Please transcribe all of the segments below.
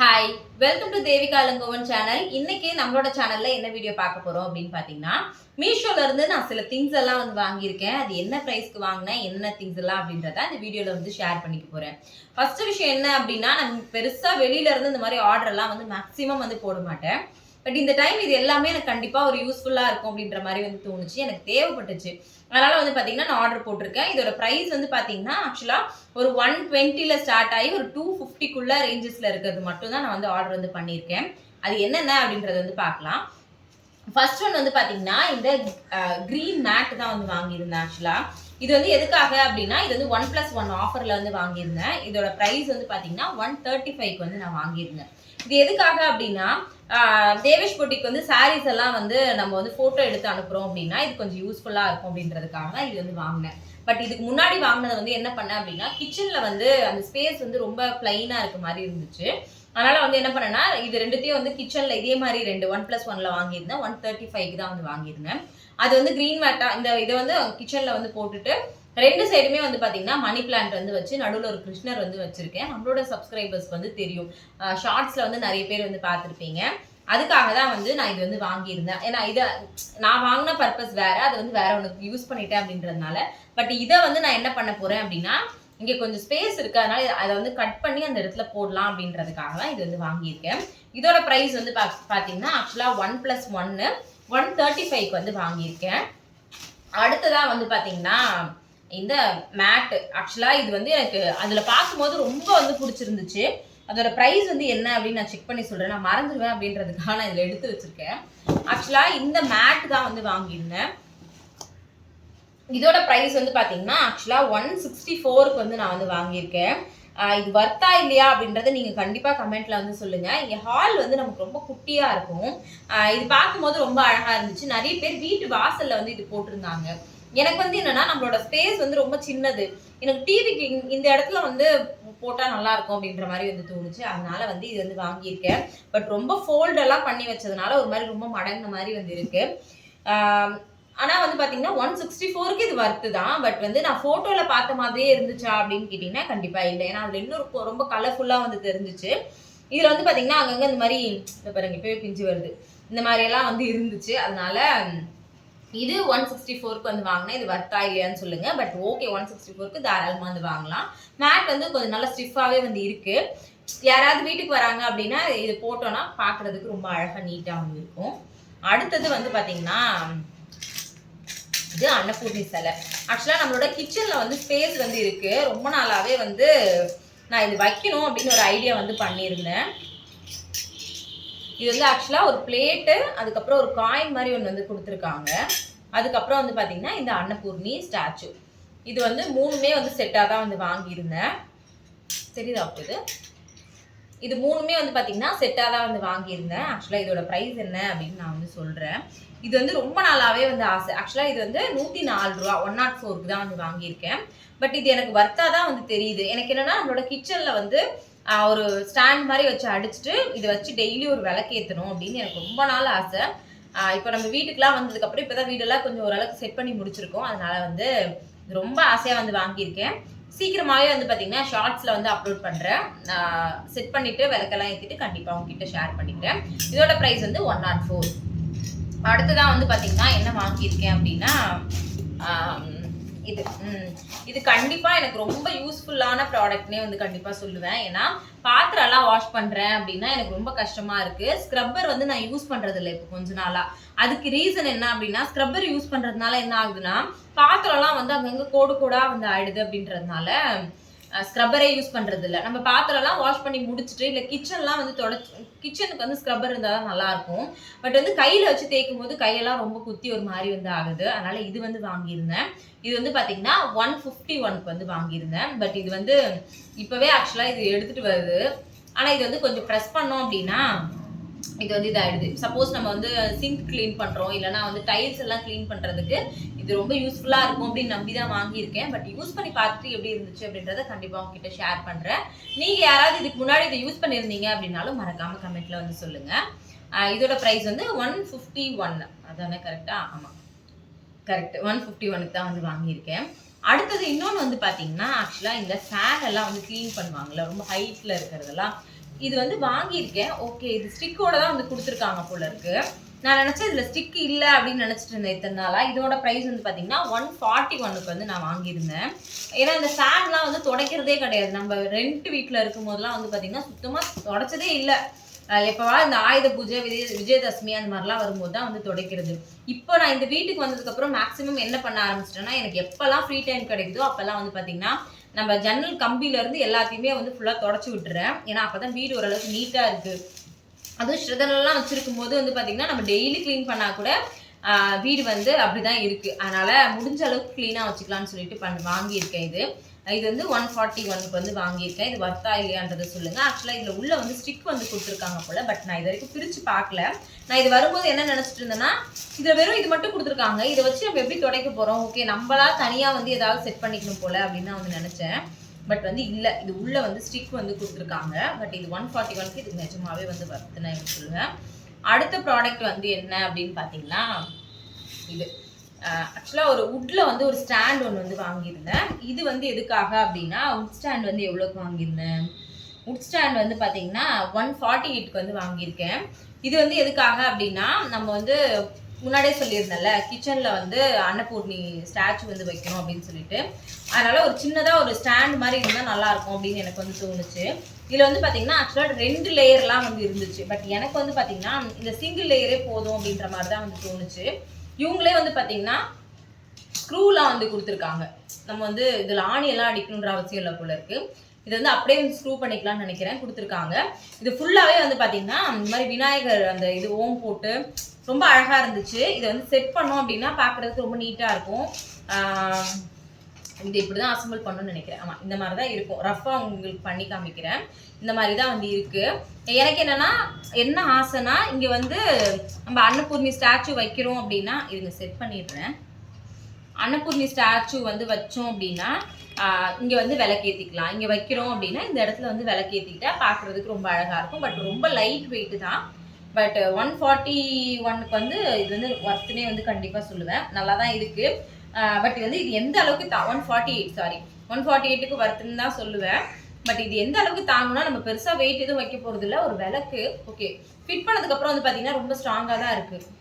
Hi welcome to Devikalangovan channel இன்னைக்கு நம்மளோட சேனல்ல என்ன வீடியோ பார்க்க போறோம் அப்படின்னு பாத்தீங்கன்னா மீஷோல இருந்து நான் சில திங்ஸ் எல்லாம் வந்து வாங்கியிருக்கேன். அது என்ன பிரைஸ்க்கு வாங்கினேன் என்ன திங்ஸ் எல்லாம் அப்படின்றத இந்த வீடியோல வந்து ஷேர் பண்ணிக்க போறேன். ஃபர்ஸ்ட் விஷயம் என்ன அப்படின்னா நான் பெருசா வெளியில இருந்து இந்த மாதிரி ஆர்டர் எல்லாம் வந்து மேக்சிமம் வந்து போட மாட்டேன். பட் இந்த டைம் இது எல்லாமே எனக்கு கண்டிப்பாக ஒரு யூஸ்ஃபுல்லாக இருக்கும் அப்படின்ற மாதிரி வந்து தோணுச்சு. எனக்கு தேவைப்பட்டுச்சு. அதனால் வந்து பார்த்தீங்கன்னா நான் ஆர்டர் போட்டிருக்கேன். இதோட ப்ரைஸ் வந்து பார்த்தீங்கன்னா ஆக்சுவலாக ஒரு ஒன் டுவெண்ட்டியில் ஸ்டார்ட் ஆகி ஒரு டூ ஃபிஃப்டிக்குள்ளே ரேஞ்சஸில் இருக்கிறது மட்டும் தான் நான் வந்து ஆர்டர் வந்து பண்ணியிருக்கேன். அது என்னென்ன அப்படின்றத வந்து பார்க்கலாம். ஃபர்ஸ்ட் ஒன் வந்து பார்த்தீங்கன்னா இந்த க்ரீன் மேட் தான் வந்து வாங்கியிருந்தேன் ஆக்சுவலாக இது வந்து எதுக்காக அப்படின்னா இது வந்து ஒன் ப்ளஸ் ஒன் ஆஃபரில் வந்து வாங்கியிருந்தேன். இதோட ப்ரைஸ் வந்து பார்த்தீங்கன்னா ஒன் தேர்ட்டி ஃபைவ்க்கு வந்து நான் வாங்கியிருந்தேன். இது எதுக்காக அப்படின்னா தேவேஷ் பொட்டிக்கு வந்து சாரீஸ் எல்லாம் வந்து நம்ம வந்து ஃபோட்டோ எடுத்து அனுப்புகிறோம் அப்படின்னா இது கொஞ்சம் யூஸ்ஃபுல்லாக இருக்கும் அப்படின்றதுக்காக தான் இது வந்து வாங்கினேன். பட் இதுக்கு முன்னாடி வாங்கினதை வந்து என்ன பண்ணேன் அப்படின்னா கிச்சனில் வந்து அந்த ஸ்பேஸ் வந்து ரொம்ப பிளைனாக இருக்க மாதிரி இருந்துச்சு. அதனால் வந்து என்ன பண்ணேன்னா இது ரெண்டுத்தையும் வந்து கிச்சனில் இதே மாதிரி ரெண்டு ஒன் ப்ளஸ் ஒனில் வாங்கியிருந்தேன். ஒன் தேர்ட்டி ஃபைவ்க்கு தான் வந்து வாங்கியிருந்தேன். அது வந்து க்ரீன் மேட்டா இந்த இதை வந்து கிச்சனில் வந்து போட்டுட்டு ரெண்டு சைடுமே வந்து பார்த்தீங்கன்னா மணி பிளான்ட் வந்து வச்சு நடுவில் ஒரு கிருஷ்ணர் வந்து வச்சுருக்கேன். நம்மளோட சப்ஸ்கிரைபர்ஸ் வந்து தெரியும். ஷார்ட்ஸில் வந்து நிறைய பேர் வந்து பார்த்துருப்பீங்க. அதுக்காக தான் வந்து நான் இது வந்து வாங்கியிருந்தேன். ஏன்னா இதை நான் வாங்கின பர்பஸ் வேற அதை வந்து வேற ஒன்று யூஸ் பண்ணிட்டேன் அப்படின்றதுனால. பட் இதை வந்து நான் என்ன பண்ண போகிறேன் அப்படின்னா இங்கே கொஞ்சம் ஸ்பேஸ் இருக்கு. அதனால அதை வந்து கட் பண்ணி அந்த இடத்துல போடலாம் அப்படின்றதுக்காக தான் இது வந்து வாங்கியிருக்கேன். இதோட ப்ரைஸ் வந்து பா பார்த்தீங்கன்னா ஆக்சுவலாக ஒன் ப்ளஸ் ஒன்று ஒன் தேர்ட்டி ஃபைவ்க்கு வந்து வாங்கியிருக்கேன். அடுத்ததாக வந்து பார்த்தீங்கன்னா இந்த மேட் ஆக்சுவலாக இது வந்து எனக்கு அதில் பார்க்கும்போது ரொம்ப வந்து பிடிச்சிருந்துச்சு. அதோட ப்ரைஸ் வந்து என்ன அப்படின்னு நான் செக் பண்ணி சொல்கிறேன் நான் மறந்துடுவேன் அப்படின்றதுக்காக நான் இதில் எடுத்து வச்சிருக்கேன். ஆக்சுவலாக இந்த மேட் தான் வந்து வாங்கியிருந்தேன். இதோட ப்ரைஸ் வந்து பார்த்தீங்கன்னா ஆக்சுவலாக ஒன் சிக்ஸ்டி ஃபோருக்கு வந்து நான் வந்து வாங்கியிருக்கேன். இது வர்த்தா இல்லையா அப்படின்றத நீங்கள் கண்டிப்பாக கமெண்ட்டில் வந்து சொல்லுங்கள் இங்கே ஹால் வந்து நமக்கு ரொம்ப குட்டியாக இருக்கும். இது பார்க்கும்போது ரொம்ப அழகாக இருந்துச்சு. நிறைய பேர் வீட்டு வாசலில் வந்து இது போட்டிருந்தாங்க. எனக்கு வந்து என்னன்னா நம்மளோட ஸ்பேஸ் வந்து ரொம்ப சின்னது. எனக்கு டிவிக்கு இந்த இடத்துல வந்து போட்டால் நல்லா இருக்கும் அப்படின்ற மாதிரி வந்து தோணுச்சு. அதனால வந்து இது வந்து வாங்கியிருக்கேன். பட் ரொம்ப ஃபோல்டெல்லாம் பண்ணி வச்சதுனால ஒரு மாதிரி ரொம்ப மடங்கின மாதிரி வந்து இருக்கு. ஆனால் ஆனா வந்து பாத்தீங்கன்னா ஒன் சிக்ஸ்டி ஃபோருக்கு இது ஒர்த்து தான். பட் வந்து நான் போட்டோல பார்த்த மாதிரியே இருந்துச்சா அப்படின்னு கேட்டீங்கன்னா கண்டிப்பா இல்லை. ஏன்னா அதுல இன்னும் ரொம்ப- கலர்ஃபுல்லாக கலர்ஃபுல்லா வந்து தெரிஞ்சிச்சு. இதுல வந்து பாத்தீங்கன்னா அங்கங்க இந்த மாதிரி பாருங்க இப்பவே பிஞ்சு வருது. இந்த மாதிரி எல்லாம் வந்து இருந்துச்சு. அதனால இது ஒன் சிக்ஸ்டி ஃபோருக்கு வந்து வாங்கினேன் இது வர்த்தா இல்லையான்னு சொல்லுங்க. பட் ஓகே ஒன் சிக்ஸ்டி ஃபோருக்கு தாராளமாக வந்து வாங்கலாம். மேட் வந்து கொஞ்சம் நல்லா ஸ்டிஃபாகவே வந்து இருக்கு. யாராவது வீட்டுக்கு வராங்க அப்படின்னா இது போட்டோம்னா பார்க்கறதுக்கு ரொம்ப அழகாக நீட்டாகவும் இருக்கும். அடுத்தது வந்து பார்த்தீங்கன்னா இது அன்னபூர்ணி சிலை. ஆக்சுவலாக நம்மளோட கிச்சனில் வந்து ஸ்பேஸ் வந்து இருக்குது ரொம்ப நாளாகவே வந்து நான் இது வைக்கணும் அப்படின்னு ஒரு ஐடியா வந்து பண்ணியிருந்தேன். இது வந்து ஆக்சுவலாக ஒரு பிளேட்டு அதுக்கப்புறம் ஒரு காயின் மாதிரி ஒன்று வந்து கொடுத்துருக்காங்க. அதுக்கப்புறம் வந்து பார்த்தீங்கன்னா இந்த அன்னபூர்ணி ஸ்டாச்சு இது வந்து மூணுமே வந்து செட்டாக தான் வந்து வாங்கியிருந்தேன். தெரியுதா இது? இது மூணுமே வந்து பார்த்தீங்கன்னா செட்டாக தான் வந்து வாங்கியிருந்தேன். ஆக்சுவலாக இதோட ப்ரைஸ் என்ன அப்படின்னு நான் வந்து சொல்கிறேன் இது வந்து ரொம்ப நாளாகவே வந்து ஆசை. ஆக்சுவலாக இது வந்து நூற்றி நாலு ரூபா ஒன் நாட் ஃபோருக்கு தான் வந்து வாங்கியிருக்கேன். பட் இது எனக்கு வர்த்தாக தான் வந்து தெரியுது. எனக்கு என்னன்னா நம்மளோட கிச்சனில் வந்து ஒரு ஸ்டாண்ட் மாதிரி வச்சு அடிச்சுட்டு இதை வச்சு டெய்லி ஒரு விளக்கேற்றணும் அப்படின்னு எனக்கு ரொம்ப நாள் ஆசை. இப்போ நம்ம வீட்டுக்குலாம் வந்ததுக்கப்புறம் இப்போ தான் வீடெல்லாம் கொஞ்சம் ஓரளவுக்கு செட் பண்ணி முடிச்சிருக்கோம். அதனால் வந்து ரொம்ப ஆசையாக வந்து வாங்கியிருக்கேன். சீக்கிரமாகவே வந்து பார்த்தீங்கன்னா ஷார்ட்ஸில் வந்து அப்லோட் பண்ணுறேன் செட் பண்ணிவிட்டு விளக்கெல்லாம் ஏற்றிட்டு கண்டிப்பாக உங்ககிட்ட ஷேர் பண்ணிக்கிறேன். இதோட ப்ரைஸ் வந்து ஒன் நாட் ஃபோர் அடுத்ததான் வந்து பார்த்தீங்கன்னா என்ன வாங்கியிருக்கேன் அப்படின்னா இது ம், இது கண்டிப்பாக எனக்கு ரொம்ப யூஸ்ஃபுல்லான ப்ராடக்ட்னே வந்து கண்டிப்பாக சொல்லுவேன். ஏன்னா பாத்திரம்லாம் வாஷ் பண்ணுறேன் அப்படின்னா எனக்கு ரொம்ப கஷ்டமாக இருக்குது ஸ்க்ரப்பர் வந்து நான் யூஸ் பண்ணுறதில்ல இல்லை இப்போ கொஞ்ச நாளாக அதுக்கு ரீசன் என்ன அப்படின்னா ஸ்க்ரப்பர் யூஸ் பண்ணுறதுனால என்ன ஆகுதுன்னா பாத்திரம்லாம் வந்து அங்கங்கே கோடு கோடாக வந்து ஆயிடுது அப்படின்றதுனால ஸ்க்ரப்பரே யூஸ் பண்ணுறது இல்லை நம்ம பாத்திரம்லாம் வாஷ் பண்ணி முடிச்சுட்டு இல்லை கிச்சன்லாம் வந்து தொடச்சு கிச்சனுக்கு வந்து ஸ்க்ரப்பர் இருந்தால் தான் நல்லாயிருக்கும். பட் வந்து கையில் வச்சு தேய்க்கும் போது கையெல்லாம் ரொம்ப குத்தி ஒரு மாதிரி வந்து ஆகுது. அதனால் இது வந்து வாங்கியிருந்தேன். இது வந்து பார்த்தீங்கன்னா ஒன் ஃபிஃப்டி ஒன்க்கு வந்து வாங்கியிருந்தேன். பட் இது வந்து இப்போவே ஆக்சுவலாக இது எடுத்துகிட்டு வருது. ஆனால் இது வந்து கொஞ்சம் ப்ரெஸ் பண்ணோம் அப்படின்னா இது வந்து இதாயிடுது. சப்போஸ் நம்ம வந்து சிங்க் க்ளீன் பண்ணுறோம் இல்லைனா வந்து டைல்ஸ் எல்லாம் க்ளீன் பண்ணுறதுக்கு இது ரொம்ப யூஸ்ஃபுல்லாக இருக்கும் அப்படின்னு நம்பி தான் வாங்கியிருக்கேன். பட் யூஸ் பண்ணி பார்த்துட்டு எப்படி இருந்துச்சு அப்படின்றத கண்டிப்பாக உங்ககிட்ட ஷேர் பண்ணுறேன் நீங்கள் யாராவது இதுக்கு முன்னாடி இதை யூஸ் பண்ணியிருந்தீங்க அப்படின்னாலும் மறக்காமல் கமெண்ட்டில் வந்து சொல்லுங்கள் இதோட ப்ரைஸ் வந்து ஒன் ஃபிஃப்டி ஒன் அதானே கரெக்டாக ஆமாம் கரெக்ட் ஒன் ஃபிஃப்டி ஒனுக்கு தான் வந்து வாங்கியிருக்கேன். அடுத்தது இன்னொன்று வந்து பார்த்தீங்கன்னா ஆக்சுவலாக இந்த ஃபேன் எல்லாம் வந்து க்ளீன் பண்ணுவாங்கல்ல ரொம்ப ஹைட்டில் இருக்கிறதெல்லாம். இது வந்து வாங்கியிருக்கேன். ஓகே இது ஸ்டிக்கோட தான் வந்து கொடுத்துருக்காங்க போல இருக்கு. நான் நினச்சேன் இதில் ஸ்டிக் இல்லை அப்படின்னு நினச்சிட்டு இருந்தேன் இத்தனை நாளாக இதோட ப்ரைஸ் வந்து பார்த்தீங்கன்னா ஒன் ஃபார்ட்டி ஒன்னுக்கு வந்து நான் வாங்கியிருந்தேன். ஏன்னா இந்த ஃபேன்லாம் வந்து துடைக்கிறதே கிடையாது. நம்ம ரெண்ட் வீட்டில் இருக்கும் போதெல்லாம் வந்து பார்த்தீங்கன்னா சுத்தமாக துடைச்சதே இல்லை. எப்போவா இந்த ஆயுத பூஜை விஜய விஜயதசமி அந்த மாதிரிலாம் வரும்போது தான் வந்து துடைக்கிறது. இப்போ நான் இந்த வீட்டுக்கு வந்ததுக்கப்புறம் மேக்ஸிமம் என்ன பண்ண ஆரம்பிச்சிட்டேன்னா எனக்கு எப்போல்லாம் ஃப்ரீ டைம் கிடைக்குதோ அப்போல்லாம் வந்து பார்த்தீங்கன்னா நம்ம ஜன்னல் கம்பியில இருந்து எல்லாத்தையுமே வந்து ஃபுல்லாக தொடச்சி விட்டுறேன். ஏன்னா அப்போ தான் வீடு ஓரளவுக்கு நீட்டாக இருக்குது அதுவும் ஸ்ரதனெல்லாம் வச்சிருக்கும் போது வந்து பார்த்திங்கன்னா நம்ம டெய்லி க்ளீன் பண்ணால் கூட வீடு வந்து அப்படிதான் இருக்கு. அதனால முடிஞ்ச அளவுக்கு க்ளீனாக வச்சுக்கலாம்னு சொல்லிட்டு பண்ண வாங்கியிருக்கேன் இது. இது வந்து ஒன் ஃபார்ட்டி ஒனுக்கு வந்து வாங்கியிருக்கேன். இது வர்த்தா இல்லையான்றதை சொல்லுங்கள் ஆக்சுவலாக இதில் உள்ளே வந்து ஸ்டிக் வந்து கொடுத்துருக்காங்க போல் பட் நான் இது வரைக்கும் பிரித்து பார்க்கல. நான் இது வரும்போது என்ன நினச்சிட்டு இருந்தேன்னா இதில் வெறும் இது மட்டும் கொடுத்துருக்காங்க. இதை வச்சு நம்ம எப்படி துடைக்க போகிறோம் ஓகே நம்மளா தனியாக வந்து ஏதாவது செட் பண்ணிக்கணும் போல் அப்படின்னு நான் வந்து நினச்சேன். பட் வந்து இல்லை இது உள்ளே வந்து ஸ்டிக் வந்து கொடுத்துருக்காங்க. பட் இது ஒன் ஃபார்ட்டி ஒன்க்கு இது நிஜமாவே வந்து வர்த்துனேன் சொல்லுவேன் அடுத்த ப்ராடக்ட் வந்து என்ன அப்படின்னு பார்த்தீங்கன்னா இது. ஆக்சுவலாக ஒரு வுட்டில் வந்து ஒரு ஸ்டாண்ட் ஒன்று வந்து வாங்கியிருந்தேன். இது வந்து எதுக்காக அப்படின்னா வுட் ஸ்டாண்ட் வந்து எவ்வளோக்கு வாங்கியிருந்தேன்? வுட் ஸ்டாண்ட் வந்து பார்த்தீங்கன்னா ஒன் ஃபார்ட்டி எயிட்க்கு வந்து வாங்கியிருக்கேன். இது வந்து எதுக்காக அப்படின்னா நம்ம வந்து முன்னாடியே சொல்லியிருந்தேன்ல கிச்சனில் வந்து அன்னபூர்ணி ஸ்டாச்சு வந்து வைக்கணும் அப்படின்னு சொல்லிட்டு. அதனால் ஒரு சின்னதாக ஒரு ஸ்டாண்ட் மாதிரி இருந்தால் நல்லாயிருக்கும் அப்படின்னு எனக்கு வந்து தோணுச்சு. இதில் வந்து பார்த்தீங்கன்னா ஆக்சுவலாக ரெண்டு லேயர்லாம் வந்து இருந்துச்சு. பட் எனக்கு வந்து பார்த்தீங்கன்னா இந்த சிங்கிள் லேயரே போதும் அப்படின்ற மாதிரி தான் வந்து தோணுச்சு. இவங்களே வந்து பார்த்தீங்கன்னா ஸ்க்ரூலாம் வந்து கொடுத்துருக்காங்க. நம்ம வந்து இதில் ஆணியெல்லாம் அடிக்கணுன்ற அவசியம் இல்லை போல இருக்கு. இது வந்து அப்படியே வந்து ஸ்க்ரூ பண்ணிக்கலாம்னு நினைக்கிறேன். கொடுத்துருக்காங்க. இது ஃபுல்லாகவே வந்து பார்த்தீங்கன்னா இந்த மாதிரி விநாயகர் அந்த இது ஓம் போட்டு ரொம்ப அழகாக இருந்துச்சு. இதை வந்து செட் பண்ணோம் அப்படின்னா பார்க்குறதுக்கு ரொம்ப நீட்டாக இருக்கும். இது இப்படி தான் அசம்பிள் பண்ணணும்னு நினைக்கிறேன். ஆமாம் இந்த மாதிரி தான் இருக்கும் ரஃபாக உங்களுக்கு பண்ணி காமிக்கிறேன். இந்த மாதிரி தான் வந்து இருக்குது எனக்கு என்னென்னா என்ன ஆசைனா இங்கே வந்து நம்ம அன்னபூர்ணி ஸ்டாச்சு வைக்கிறோம் அப்படின்னா இதுங்க செட் பண்ணிடுறேன். அன்னபூர்ணி ஸ்டாச்சு வந்து வச்சோம் அப்படின்னா இங்கே வந்து விளக்கேற்றிக்கலாம் இங்கே வைக்கிறோம் அப்படின்னா இந்த இடத்துல வந்து விளக்கேற்றிக்கிட்டா பார்க்குறதுக்கு ரொம்ப அழகாக இருக்கும். பட் ரொம்ப லைட் வெயிட்டு தான். பட் ஒன் ஃபார்ட்டி ஒன்னுக்கு வந்து இது வந்து ஒர்த்துனே வந்து கண்டிப்பாக சொல்லுவேன். நல்லா தான் இருக்குது பட் வந்து இது எந்த அளவுக்கு one forty eight sorry one forty எயிட்டுக்கு வருதுன்னு தான் சொல்லுவேன். பட் இது எந்த அளவுக்கு தாங்கும்னா நம்ம பெருசாக வெயிட் எதுவும் வைக்க போகிறது இல்லை. ஒரு விளக்கு ஓகே ஃபிட் பண்ணதுக்கப்புறம் வந்து பார்த்தீங்கன்னா ரொம்ப ஸ்ட்ராங்காக தான் இருக்குது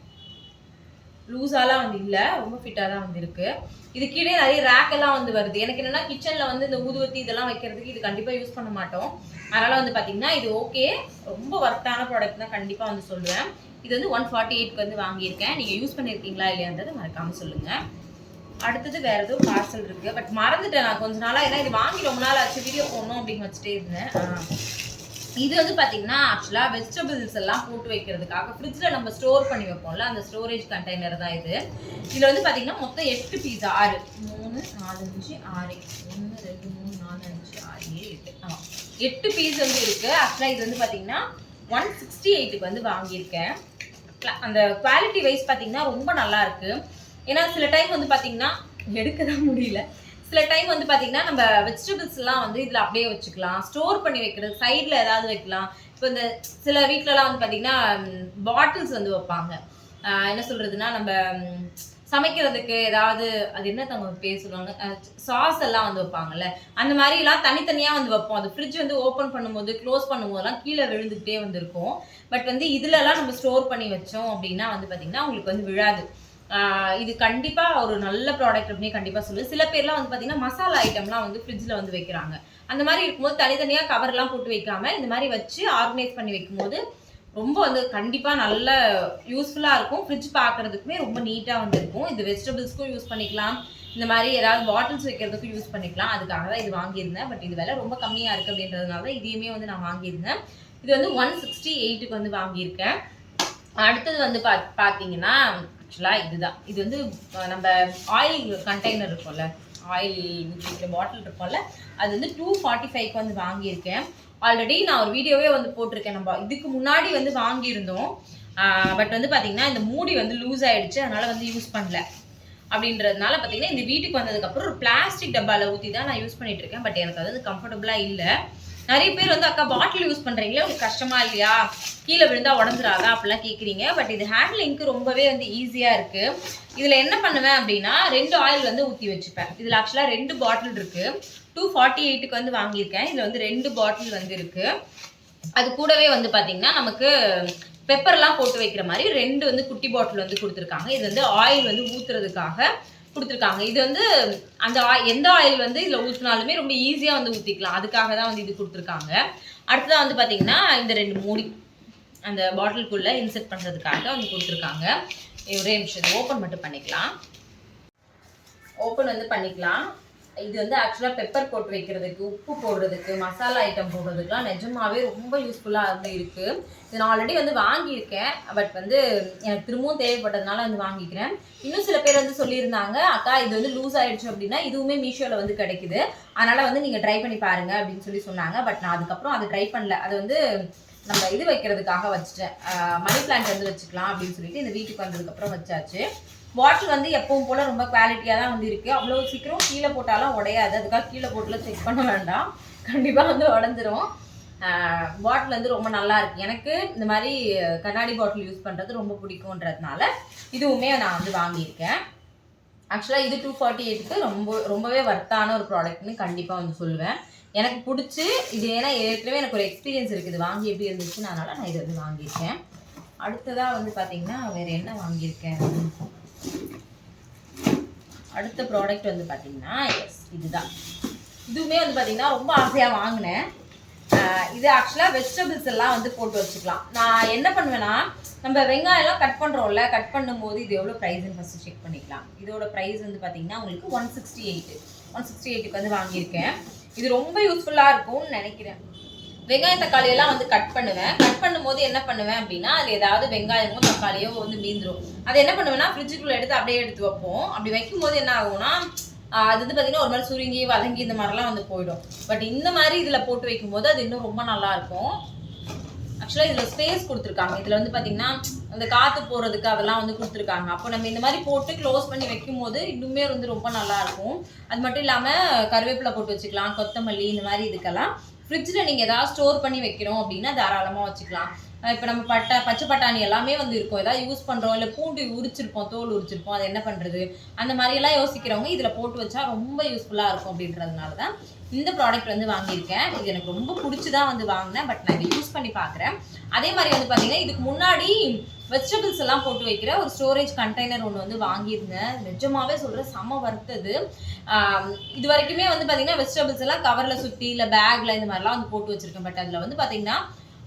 லூஸாலாம் வந்து இல்லை. ரொம்ப ஃபிட்டாக தான் வந்து இது கீழே நிறைய ரேக் எல்லாம் வந்து வருது. எனக்கு என்னன்னா கிச்சனில் வந்து இந்த ஊதுவத்தி இதெல்லாம் வைக்கிறதுக்கு இது கண்டிப்பாக யூஸ் பண்ண மாட்டோம். அதனால வந்து பார்த்தீங்கன்னா இது ஓகே ரொம்ப ஒர்த்தான ப்ராடக்ட் தான் கண்டிப்பாக வந்து சொல்லுவேன். இது வந்து ஒன் ஃபார்ட்டி எயிட்க்கு வந்து வாங்கியிருக்கேன். நீங்கள் யூஸ் பண்ணியிருக்கீங்களா இல்லையான்றது மறக்காம சொல்லுங்க. அடுத்தது வேற ஏதோ பார்சல் இருக்கு. பட் மறந்துட்டேன் நான் கொஞ்ச நாளா. ஏன்னா இது வாங்கி ரொம்ப நாள் ஆச்சு. வீடியோ போடணும் அப்படின்னு வச்சுட்டே இருந்தேன். இது வந்து பாத்தீங்கன்னா ஆக்சுவலா வெஜிடபிள்ஸ் எல்லாம் போட்டு வைக்கிறதுக்காக ஃப்ரிட்ஜில் நம்ம ஸ்டோர் பண்ணி வைப்போம்ல. அந்த ஸ்டோரேஜ் கண்டெய்னர் தான் இது. இதுல வந்து பாத்தீங்கன்னா மொத்தம் எட்டு பீஸ் ஆறு. மூணு நாலு அஞ்சு ஆறு. ஒன்று ரெண்டு மூணு நாலு அஞ்சு ஆறு ஏழு எட்டு. ஆமாம் எட்டு பீஸ் வந்து இருக்கு. ஆக்சுவலா இது வந்து பாத்தீங்கன்னா ஒன் சிக்ஸ்டி எயிட்டுக்கு வந்து வாங்கியிருக்கேன். அந்த குவாலிட்டி வைஸ் பாத்தீங்கன்னா ரொம்ப நல்லா இருக்கு. ஏன்னா சில டைம் வந்து பார்த்தீங்கன்னா எடுக்க தான் முடியல. சில டைம் வந்து பார்த்தீங்கன்னா நம்ம வெஜிடபிள்ஸ்லாம் வந்து இதில் அப்படியே வச்சுக்கலாம். ஸ்டோர் பண்ணி வைக்கிறது சைடில் ஏதாவது வைக்கலாம். இப்போ இந்த சில வீட்லலாம் வந்து பார்த்தீங்கன்னா பாட்டில்ஸ் வந்து வைப்பாங்க. என்ன சொல்கிறதுன்னா நம்ம சமைக்கிறதுக்கு ஏதாவது அது என்ன தங்க பேர் சொல்லுவாங்க? சாஸ் எல்லாம் வந்து வைப்பாங்கல்ல. அந்த மாதிரிலாம் தனித்தனியாக வந்து வைப்போம். அது ஃப்ரிட்ஜ் வந்து ஓப்பன் பண்ணும்போது க்ளோஸ் பண்ணும்போதெல்லாம் கீழே விழுந்துகிட்டே வந்திருக்கும். பட் வந்து இதுலலாம் நம்ம ஸ்டோர் பண்ணி வச்சோம் அப்படின்னா வந்து பார்த்திங்கன்னா உங்களுக்கு வந்து விழாது. இது கண்டிப்பாக ஒரு நல்ல ப்ராடக்ட் அப்படின்னு கண்டிப்பாக சொல்லுவேன். சில பேர்லாம் வந்து பார்த்தீங்கன்னா மசாலா ஐட்டம்லாம் வந்து ஃப்ரிட்ஜில் வந்து வைக்கிறாங்க. அந்த மாதிரி இருக்கும்போது தனித்தனியாக கவர்லாம் போட்டு வைக்காம இந்த மாதிரி வச்சு ஆர்கனைஸ் பண்ணி வைக்கும்போது ரொம்ப வந்து கண்டிப்பாக நல்ல யூஸ்ஃபுல்லாக இருக்கும். ஃப்ரிட்ஜ் பார்க்கறதுக்குமே ரொம்ப நீட்டாக வந்து இருக்கும். இது வெஜிடபிள்ஸ்க்கும் யூஸ் பண்ணிக்கலாம். இந்த மாதிரி ஏதாவது பாட்டில்ஸ் வைக்கிறதுக்கும் யூஸ் பண்ணிக்கலாம். அதுக்காக தான் இது வாங்கியிருந்தேன். பட் இது விலை ரொம்ப கம்மியாக இருக்குது அப்படின்றதுனால தான் இதையுமே வந்து நான் வாங்கியிருந்தேன். இது வந்து ஒன் சிக்ஸ்டி எயிட்டுக்கு வந்து வாங்கியிருக்கேன். அடுத்தது வந்து பா பார்த்தீங்கன்னா ஆக்சுவலாக இதுதான். இது வந்து நம்ம ஆயில் கண்டெய்னர் இருக்கும்ல ஆயில் ஊற்றிக்கிற பாட்டில் இருக்கும்ல அது வந்து டூ ஃபார்ட்டி ஃபைவ்க்கு வந்து வாங்கியிருக்கேன். ஆல்ரெடி நான் ஒரு வீடியோவே வந்து போட்டிருக்கேன். நம்ம இதுக்கு முன்னாடி வந்து வாங்கியிருந்தோம். பட் வந்து பார்த்தீங்கன்னா இந்த மூடி வந்து லூஸ் ஆகிடுச்சு அதனால் வந்து யூஸ் பண்ணல. அப்படின்றதுனால பார்த்தீங்கன்னா இந்த வீட்டுக்கு வந்ததுக்கப்புறம் ஒரு பிளாஸ்டிக் டப்பாவில் ஊற்றி தான் நான் யூஸ் பண்ணிகிட்ருக்கேன் இருக்கேன். பட் எனக்கு அது வந்து கம்ஃபர்டபுளாக இல்லை. நிறைய பேர் வந்து அக்கா பாட்டில் யூஸ் பண்ணுறீங்களே உங்களுக்கு கஷ்டமா இல்லையா? கீழே விழுந்தா உடஞ்சிராதா? அப்படிலாம் கேட்குறீங்க பட் இது ஹேண்ட்லிங்க்கு ரொம்பவே வந்து ஈஸியாக இருக்குது இதில் என்ன பண்ணுவேன் அப்படின்னா ரெண்டு ஆயில் வந்து ஊற்றி வச்சுப்பேன். இதில் ஆக்சுவலாக ரெண்டு பாட்டில் இருக்குது டூ ஃபார்ட்டி எயிட்டுக்கு வந்து வாங்கியிருக்கேன். இதில் வந்து ரெண்டு பாட்டில் வந்து இருக்குது அது கூடவே வந்து பாத்தீங்கன்னா நமக்கு பெப்பர்லாம் போட்டு வைக்கிற மாதிரி ரெண்டு வந்து குட்டி பாட்டில் வந்து கொடுத்துருக்காங்க. இது வந்து ஆயில் வந்து ஊற்றுறதுக்காக கொடுத்துருக்காங்க. இது வந்து அந்த எந்த ஆயில் வந்து இதில் ஊற்றினாலுமே ரொம்ப ஈஸியாக வந்து ஊற்றிக்கலாம் அதுக்காக தான் வந்து இது கொடுத்துருக்காங்க. அடுத்ததாக வந்து பார்த்தீங்கன்னா இந்த ரெண்டு மூடி அந்த பாட்டிலுக்குள்ளே இன்செர்ட் பண்ணுறதுக்காக வந்து கொடுத்துருக்காங்க. ஒரே நிமிஷம் ஓப்பன் மட்டும் பண்ணிக்கலாம். ஓப்பன் வந்து பண்ணிக்கலாம். இது வந்து ஆக்சுவலாக பெப்பர் போட்டு வைக்கிறதுக்கு உப்பு போடுறதுக்கு மசாலா ஐட்டம் போடுறதுக்குலாம் நிஜமாவே ரொம்ப யூஸ்ஃபுல்லாக வந்து இருக்குது இது நான் ஆல்ரெடி வந்து வாங்கியிருக்கேன். பட் வந்து எனக்கு திரும்பவும் தேவைப்பட்டதுனால வந்து வாங்கிக்கிறேன். இன்னும் சில பேர் வந்து சொல்லியிருந்தாங்க அக்கா இது வந்து லூஸ் ஆயிடுச்சு அப்படின்னா இதுவுமே மீஷோவில் வந்து கிடைக்குது. அதனால் வந்து நீங்கள் ட்ரை பண்ணி பாருங்க அப்படின்னு சொல்லி சொன்னாங்க. பட் நான் அதுக்கப்புறம் அதை ட்ரை பண்ணல. அது வந்து நம்ம இது வைக்கிறதுக்காக வச்சுட்டேன். மணி பிளான்ட் வந்து வச்சுக்கலாம் அப்படின்னு சொல்லிட்டு இந்த வீட்டுக்கு வந்ததுக்கப்புறம் வச்சாச்சு. பாட்டில் வந்து எப்பவும் போல ரொம்ப குவாலிட்டியாக தான் வந்து இருக்குது அவ்வளோ சீக்கிரம் கீழே போட்டாலும் உடையாது. அதுக்காக கீழே போட்டுலாம் செக் பண்ண வேண்டாம். கண்டிப்பாக வந்து உடஞ்சிரும். பாட்டில் வந்து ரொம்ப நல்லா இருக்கு. எனக்கு இந்த மாதிரி கண்ணாடி பாட்டில் யூஸ் பண்ணுறது ரொம்ப பிடிக்குன்றதுனால இதுவுமே நான் வந்து வாங்கியிருக்கேன். ஆக்சுவலாக இது டூ ஃபார்ட்டி எயிட்டுக்கு ரொம்ப ரொம்பவே வர்த்தான ஒரு ப்ராடக்ட்னு கண்டிப்பாக வந்து சொல்லுவேன். எனக்கு பிடிச்சி இது ஏன்னா ஏற்கனவே எனக்கு ஒரு எக்ஸ்பீரியன்ஸ் இருக்குது வாங்கி எப்படி இருந்துச்சுன்னு அதனால் நான் இதை வந்து வாங்கியிருக்கேன். அடுத்ததாக வந்து பார்த்திங்கன்னா வேறு என்ன வாங்கியிருக்கேன்? அடுத்த ப்ராடக்ட் வந்து பார்த்தீங்கன்னா எஸ் இதுதான். இதுவுமே வந்து பார்த்தீங்கன்னா ரொம்ப ஆசையாக வாங்கினேன். இது ஆக்சுவலாக வெஜிடபிள்ஸ் எல்லாம் வந்து போட்டு வச்சுக்கலாம். நான் என்ன பண்ணுவேன்னா நம்ம வெங்காயம்லாம் கட் பண்ணுறோம்ல கட் பண்ணும்போது இது எவ்வளோ ப்ரைஸ்ன்னு ஃபஸ்ட்டு செக் பண்ணிக்கலாம். இதோட ப்ரைஸ் வந்து பார்த்தீங்கன்னா உங்களுக்கு one sixty eight one sixty எயிட்டுக்கு வந்து வாங்கியிருக்கேன். இது ரொம்ப யூஸ்ஃபுல்லாக இருக்கும்னு நினைக்கிறேன். வெங்காயம் தக்காளி எல்லாம் வந்து கட் பண்ணுவேன். கட் பண்ணும்போது என்ன பண்ணுவேன் அப்படின்னா அது ஏதாவது வெங்காயமோ தக்காளியோ வந்து மீந்துரும். அது என்ன பண்ணுவேன்னா ஃப்ரிட்ஜுக்குள்ளே எடுத்து அப்படியே எடுத்து வைப்போம். அப்படி வைக்கும்போது என்ன ஆகும்னா அது வந்து பார்த்தீங்கன்னா ஒரு மாதிரி சுருங்கி வதங்கி இந்த மாதிரிலாம் வந்து போயிடும். பட் இந்த மாதிரி இதில் போட்டு வைக்கும்போது அது இன்னும் ரொம்ப நல்லா இருக்கும். ஆக்சுவலாக இதில் ஸ்பேஸ் கொடுத்துருக்காங்க. இதில் வந்து பார்த்தீங்கன்னா அந்த காற்று போகிறதுக்கு அதெல்லாம் வந்து கொடுத்துருக்காங்க. அப்போ நம்ம இந்த மாதிரி போட்டு க்ளோஸ் பண்ணி வைக்கும்போது இன்னுமே வந்து ரொம்ப நல்லாயிருக்கும் அது மட்டும் இல்லாமல் கருவேப்பிலை போட்டு வச்சுக்கலாம் கொத்தமல்லி இந்த மாதிரி இதுக்கெல்லாம். ஃப்ரிட்ஜில் நீங்கள் ஏதாவது ஸ்டோர் பண்ணி வைக்கிறோம் அப்படின்னா தாராளமாக வச்சுக்கலாம். இப்போ நம்ம பட்டை பச்சை பட்டாணி எல்லாமே வந்து இருக்கும். ஏதாவது யூஸ் பண்ணுறோம் இல்லை பூண்டு உரிச்சிருப்போம் தோல் உரிச்சிருப்போம். அது என்ன பண்ணுறது அந்த மாதிரியெல்லாம் யோசிக்கிறவங்க இதில் போட்டு வச்சா ரொம்ப யூஸ்ஃபுல்லாக இருக்கும் அப்படின்றதுனால தான் இந்த ப்ராடக்ட் வந்து வாங்கியிருக்கேன். இது எனக்கு ரொம்ப பிடிச்சி தான் வந்து வாங்கினேன். பட் நான் இதை யூஸ் பண்ணி பார்க்குறேன். அதே மாதிரி வந்து பார்த்தீங்கன்னா இதுக்கு முன்னாடி வெஜிடபிள்ஸ் எல்லாம் போட்டு வைக்கிற ஒரு ஸ்டோரேஜ் கண்டெய்னர் ஒன்று வந்து வாங்கியிருந்தேன். நிஜமாவே சொல்கிறேன் செம்ம வறுத்தது இது. வரைக்குமே வந்து பார்த்தீங்கன்னா வெஜிடபிள்ஸ் எல்லாம் கவரில் சுற்றி இல்லை பேக்கில் இந்த மாதிரிலாம் வந்து போட்டு வச்சுருக்கேன். பட் அதில் வந்து பார்த்தீங்கன்னா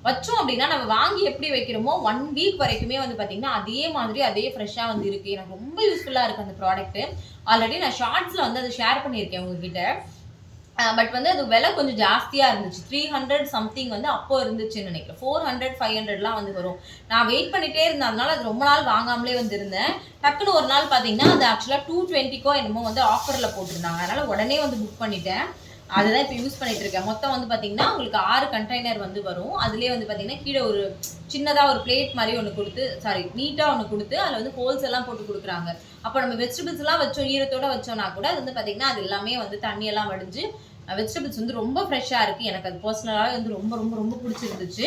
வச்சோம் அப்படின்னா நம்ம வாங்கி எப்படி வைக்கிறோமோ ஒன் வீக் வரைக்குமே வந்து பார்த்தீங்கன்னா அதே மாதிரி அதே ஃப்ரெஷ்ஷாக வந்து இருக்குது எனக்கு ரொம்ப யூஸ்ஃபுல்லாக இருக்குது அந்த ப்ராடக்ட்டு ஆல்ரெடி நான் ஷார்ட்ஸில் வந்து அதை ஷேர் பண்ணியிருக்கேன் உங்ககிட்ட. பட் வந்து அது விலை கொஞ்சம் ஜாஸ்தியாக இருந்துச்சு. த்ரீ ஹண்ட்ரட் சம்திங் வந்து அப்போ இருந்துச்சுன்னு நினைக்கிறேன். ஃபோர் ஹண்ட்ரட் ஃபைவ் ஹண்ட்ரட்லாம் வந்து வரும். நான் வெயிட் பண்ணிட்டே இருந்தேன். அதனால அது ரொம்ப நாள் வாங்காமலே வந்து இருந்தேன் டக்குன்னு ஒரு நாள் பார்த்தீங்கன்னா அது ஆக்சுவலாக டூ டுவெண்ட்டிக்கோ என்னமோ வந்து ஆஃபரில் போட்டிருந்தாங்க. அதனால உடனே வந்து புக் பண்ணிட்டேன். அதுதான் இப்போ யூஸ் பண்ணிட்டு இருக்கேன். மொத்தம் வந்து பார்த்தீங்கன்னா உங்களுக்கு ஆறு கண்டெய்னர் வந்து வரும். அதுலேயே வந்து பார்த்தீங்கன்னா கீழே ஒரு சின்னதாக ஒரு பிளேட் மாதிரி ஒன்று கொடுத்து சாரி நீட்டாக ஒன்று கொடுத்து அதில் வந்து ஹோல்ஸ் எல்லாம் போட்டு கொடுக்குறாங்க. அப்போ நம்ம வெஜிடபிள்ஸ் எல்லாம் வச்சோம் ஈரத்தோட வச்சோம்னா கூட அது வந்து பார்த்தீங்கன்னா அது எல்லாமே வந்து தண்ணியெல்லாம் வடிஞ்சு வெஜிடபிள்ஸ் வந்து ரொம்ப ஃப்ரெஷ்ஷாக இருக்குது எனக்கு அது பர்சனலாகவே வந்து ரொம்ப ரொம்ப ரொம்ப பிடிச்சிருந்துச்சு.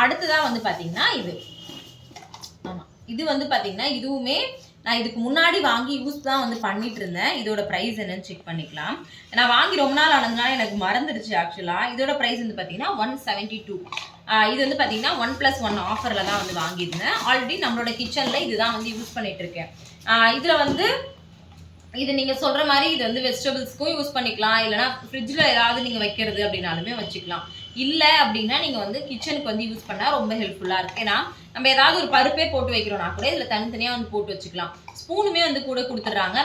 அடுத்ததாக வந்து பார்த்தீங்கன்னா இது. ஆமாம் இது வந்து பார்த்தீங்கன்னா இதுவுமே நான் இதுக்கு முன்னாடி வாங்கி யூஸ் தான் வந்து பண்ணிட்டு இருந்தேன். இதோட ப்ரைஸ் என்னன்னு செக் பண்ணிக்கலாம். நான் வாங்கி ரொம்ப நாள் ஆனதுனால எனக்கு மறந்துடுச்சு ஆக்சுவலாக இதோட ப்ரைஸ் வந்து பார்த்தீங்கன்னா ஒன் செவன்ட்டி டூ இது வந்து பார்த்தீங்கன்னா ஒன் ப்ளஸ் ஒன் ஆஃபரில் தான் வந்து வாங்கியிருந்தேன். ஆல்ரெடி நம்மளோட கிச்சனில் இதுதான் வந்து யூஸ் பண்ணிட்டு இருக்கேன். இதில் வந்து இது நீங்க சொல்ற மாதிரி இது வந்து வெஜிடபிள்ஸ்க்கும் யூஸ் பண்ணிக்கலாம். இல்லைன்னா ஃப்ரிட்ஜில் ஏதாவது நீங்க வைக்கிறது அப்படின்னாலுமே வச்சுக்கலாம். இல்லை அப்படின்னா நீங்க வந்து கிச்சனுக்கு வந்து யூஸ் பண்ணால் ரொம்ப ஹெல்ப்ஃபுல்லாக இருக்கு ஏன்னா நம்ம ஏதாவது ஒரு பருப்பே போட்டு வைக்கிறோம்னா கூட இதில் தனித்தனியாக வந்து போட்டு வச்சுக்கலாம். ஸ்பூனுமே வந்து கூட கொடுத்துட்றாங்க.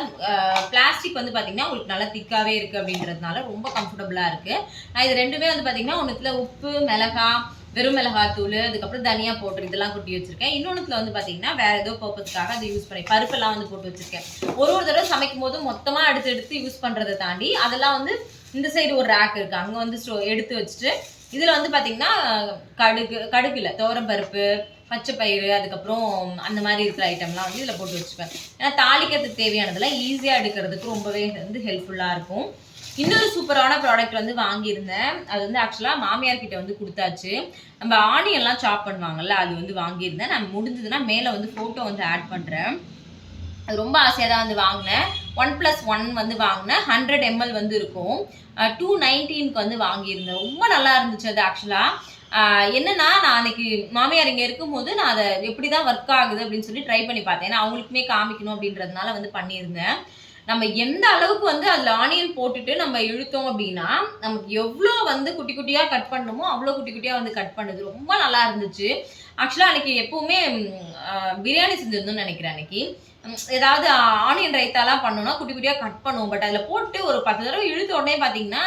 பிளாஸ்டிக் வந்து பார்த்திங்கன்னா உங்களுக்கு நல்லா திக்காகவே இருக்குது அப்படின்றதுனால ரொம்ப கம்ஃபர்டபுளாக இருக்குது நான் இது ரெண்டுமே வந்து பார்த்திங்கன்னா ஒன்றுத்தில் உப்பு மிளகா வெறும் மிளகாத்தூள் அதுக்கப்புறம் தனியா போட்டு இதெல்லாம் கொட்டி வச்சிருக்கேன். இன்னொன்று வந்து பார்த்தீங்கன்னா வேற ஏதோ பர்பஸ்க்காக அதை யூஸ் பண்ணி பருப்பெல்லாம் வந்து போட்டு வச்சிருக்கேன். ஒரு ஒரு தடவை சமைக்கும் போது மொத்தமாக எடுத்து எடுத்து யூஸ் பண்ணுறதை தாண்டி அதெல்லாம் வந்து இந்த சைடு ஒரு ரேக் இருக்கு. அங்கே வந்து ஸ்டோ எடுத்து வச்சுட்டு இதில் வந்து பார்த்தீங்கன்னா கடுகு கடுகு இல்ல துவரம் பருப்பு பச்சை பயிறு அதுக்கப்புறம் அந்த மாதிரி இருக்கிற ஐட்டம்லாம் வந்து இதில் போட்டு வச்சுப்பேன். ஏன்னா தாளிக்கிறதுக்கு தேவையானதெல்லாம் ஈஸியாக எடுக்கிறதுக்கு ரொம்பவே வந்து ஹெல்ப்ஃபுல்லாக இருக்கும். இன்னொரு சூப்பரான ப்ராடக்ட் வந்து வாங்கியிருந்தேன். அது வந்து ஆக்சுவலாக மாமியார் கிட்ட வந்து கொடுத்தாச்சு. நம்ம ஆனியன்லாம் சாப் பண்ணுவாங்கல்ல அது வந்து வாங்கியிருந்தேன். நான் முடிஞ்சதுன்னா மேலே வந்து ஃபோட்டோ வந்து ஆட் பண்ணுறேன் அது ரொம்ப ஆசையாக தான் வந்து வாங்கினேன். ஒன் ப்ளஸ் ஒன் வந்து வாங்கினேன். ஹண்ட்ரட் எம்எல் வந்து இருக்கும். டூ நைன்டீனுக்கு வந்து வாங்கியிருந்தேன். ரொம்ப நல்லா இருந்துச்சு அது ஆக்சுவலாக என்னன்னா நான் அன்னைக்கு மாமியார் இங்கே இருக்கும்போது நான் அதை எப்படி தான் ஒர்க் ஆகுது அப்படின்னு சொல்லி ட்ரை பண்ணி பார்த்தேன். ஏன்னா அவங்களுக்குமே காமிக்கணும் அப்படின்றதுனால வந்து பண்ணியிருந்தேன். நம்ம எந்த அளவுக்கு வந்து அதில் ஆனியன் போட்டுட்டு நம்ம இழுத்தோம் அப்படின்னா நமக்கு எவ்வளோ வந்து குட்டி குட்டியாக கட் பண்ணணுமோ அவ்வளோ குட்டி குட்டியாக வந்து கட் பண்ணுது. ரொம்ப நல்லா இருந்துச்சு. ஆக்சுவலாக அன்னைக்கு எப்பவுமே பிரியாணி செஞ்சிருந்தோம்னு நினைக்கிறேன் அன்னைக்கு. ஏதாவது ஆனியன் ரைத்தாலாம் பண்ணோம்னா குட்டி குட்டியாக கட் பண்ணுவோம். பட் அதில் போட்டு ஒரு பத்து தடவை இழுத்த உடனே பார்த்தீங்கன்னா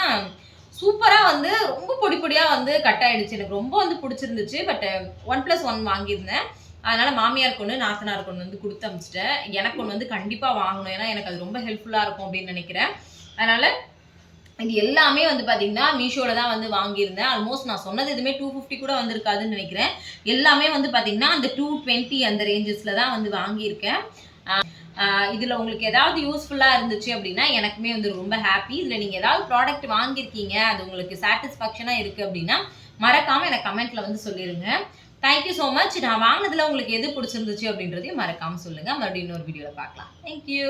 சூப்பராக வந்து ரொம்ப பொடி பொடியாக வந்து கட் ஆகிடுச்சு எனக்கு ரொம்ப வந்து பிடிச்சிருந்துச்சு. பட் ஒன் ப்ளஸ் ஒன் வாங்கியிருந்தேன். அதனால மாமியார் கொண்டு நாத்தனார் கொண்டு வந்து கொடுத்து அமிச்சிட்டேன். எனக்கு ஒன்று வந்து கண்டிப்பாக வாங்கணும். ஏன்னா எனக்கு அது ரொம்ப ஹெல்ப்ஃபுல்லாக இருக்கும் அப்படின்னு நினைக்கிறேன். அதனால இது எல்லாமே வந்து பார்த்தீங்கன்னா மீஷோவில் தான் வந்து வாங்கியிருந்தேன். ஆல்மோஸ்ட் நான் சொன்னது எதுவுமே டூ ஃபிஃப்டி கூட வந்திருக்காதுன்னு நினைக்கிறேன். எல்லாமே வந்து பார்த்தீங்கன்னா அந்த டூ டுவெண்ட்டி அந்த ரேஞ்சஸில் தான் வந்து வாங்கியிருக்கேன். இதில் உங்களுக்கு ஏதாவது யூஸ்ஃபுல்லாக இருந்துச்சு அப்படின்னா எனக்குமே வந்து ரொம்ப ஹாப்பி இதில் நீங்கள் ஏதாவது ப்ராடக்ட் வாங்கியிருக்கீங்க அது உங்களுக்கு சாட்டிஸ்ஃபேக்ஷனாக இருக்குது அப்படின்னா மறக்காமல் எனக்கு கமெண்ட்டில் வந்து சொல்லிடுங்க தேங்க்யூ ஸோ மச் நான் வாங்கினதில் உங்களுக்கு எது பிடிச்சிருந்துச்சு அப்படின்றதையும் மறக்காமல் சொல்லுங்கள் மறுபடியும் இன்னொரு வீடியோவில் பார்க்கலாம். தேங்க்யூ